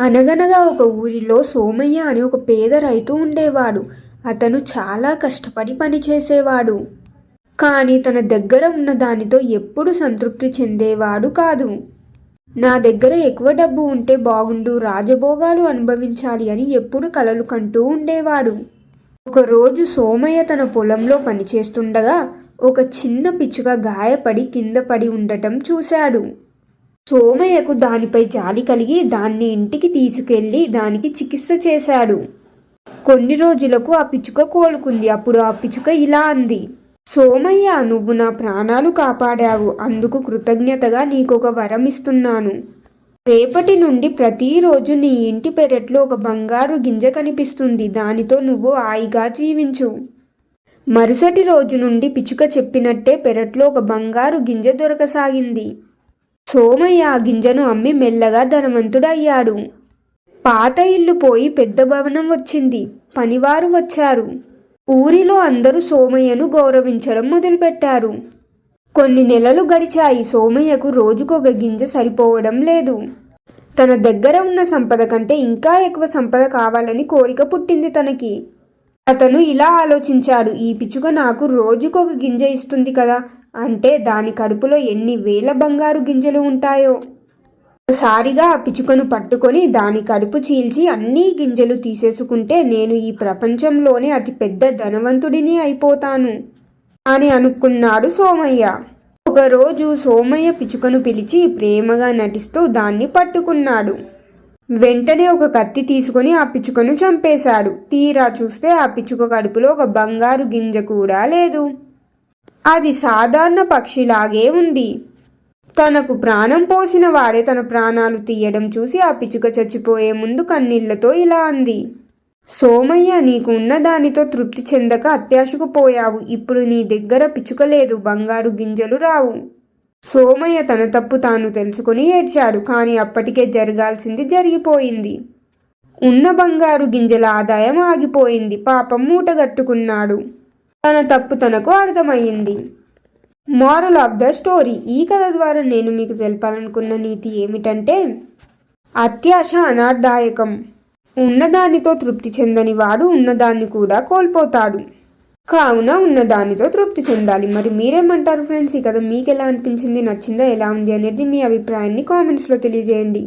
అనగనగా ఒక ఊరిలో సోమయ్య అని ఒక పేద రైతు ఉండేవాడు. అతను చాలా కష్టపడి పనిచేసేవాడు కానీ తన దగ్గర ఉన్న దానితో ఎప్పుడు సంతృప్తి చెందేవాడు కాదు. నా దగ్గర ఎక్కువ డబ్బు ఉంటే బాగుండు రాజభోగాలు అనుభవించాలి అని ఎప్పుడు కలలు కంటూ ఉండేవాడు. ఒకరోజు సోమయ్య తన పొలంలో పనిచేస్తుండగా ఒక చిన్న పిచ్చుక గాయపడి కింద పడి ఉండటం చూశాడు. సోమయ్యకు దానిపై జాలి కలిగి దాన్ని ఇంటికి తీసుకెళ్ళి దానికి చికిత్స చేశాడు. కొన్ని రోజులకు ఆ పిచ్చుక కోలుకుంది. అప్పుడు ఆ పిచ్చుక ఇలా అంది. సోమయ్య నువ్వు నా ప్రాణాలు కాపాడావు. అందుకు కృతజ్ఞతగా నీకొక వరం ఇస్తున్నాను. రేపటి నుండి ప్రతిరోజు నీ ఇంటి పెరట్లో ఒక బంగారు గింజ కనిపిస్తుంది. దానితో నువ్వు హాయిగా జీవించు. మరుసటి రోజు నుండి పిచ్చుక చెప్పినట్టే పెరట్లో ఒక బంగారు గింజ దొరకసాగింది. సోమయ్య ఆ గింజను అమ్మి మెల్లగా ధనవంతుడయ్యాడు. పాత ఇల్లు పోయి పెద్ద భవనం వచ్చింది. పనివారు వచ్చారు. ఊరిలో అందరూ సోమయ్యను గౌరవించడం మొదలుపెట్టారు. కొన్ని నెలలు గడిచాయి. సోమయ్యకు రోజుకొక గింజ సరిపోవడం లేదు. తన దగ్గర ఉన్న సంపద కంటే ఇంకా ఎక్కువ సంపద కావాలని కోరిక పుట్టింది తనకి. అతను ఇలా ఆలోచించాడు. ఈ పిచ్చుక నాకు రోజుకొక గింజ ఇస్తుంది కదా. అంటే దాని కడుపులో ఎన్ని వేల బంగారు గింజలు ఉంటాయో? ఒకసారిగా ఆ పిచ్చుకను పట్టుకొని దాని కడుపు చీల్చి అన్ని గింజలు తీసేసుకుంటే నేను ఈ ప్రపంచంలోనే అతి పెద్ద ధనవంతుడిని అయిపోతాను. అని అనుకున్నాడు సోమయ్య. ఒకరోజు సోమయ్య పిచ్చుకను పిలిచి ప్రేమగా నటిస్తూ దాన్ని పట్టుకున్నాడు. వెంటనే ఒక కత్తి తీసుకొని ఆ పిచ్చుకను చంపేశాడు. తీరా చూస్తే ఆ పిచ్చుక కడుపులో ఒక బంగారు గింజ కూడా లేదు. అది సాధారణ పక్షిలాగే ఉంది. తనకు ప్రాణం పోసిన వాడే తన ప్రాణాలు తీయడం చూసి ఆ పిచ్చుక చచ్చిపోయే ముందు కన్నీళ్ళతో ఇలా అంది. సోమయ్య నీకు ఉన్న దానితో తృప్తి చెందక అత్యాశకు పోయావు. ఇప్పుడు నీ దగ్గర పిచ్చుక లేదు బంగారు గింజలు రావు. సోమయ్య తన తప్పు తాను తెలుసుకుని ఏడ్చాడు కానీ అప్పటికే జరగాల్సింది జరిగిపోయింది. ఉన్న బంగారు గింజల ఆదాయం ఆగిపోయింది. పాపం మూటగట్టుకున్నాడు. తన తప్పు తనకు అర్థమయ్యింది. Moral of the story. ఈ కథ ద్వారా నేను మీకు తెలపాలనుకున్న నీతి ఏమిటంటే అత్యాశ అనార్థాయకం ఉన్నదానితో తృప్తి చెందని వాడు ఉన్నదాన్ని కూడా కోల్పోతాడు. కావున ఉన్నదానితో తృప్తి చెందాలి. మరి మీరేమంటారు ఫ్రెండ్స్? ఈ కథ మీకు ఎలా అనిపించింది? నచ్చిందా? ఎలా ఉంది? అనేది మీ అభిప్రాయాన్ని కామెంట్స్లో తెలియజేయండి.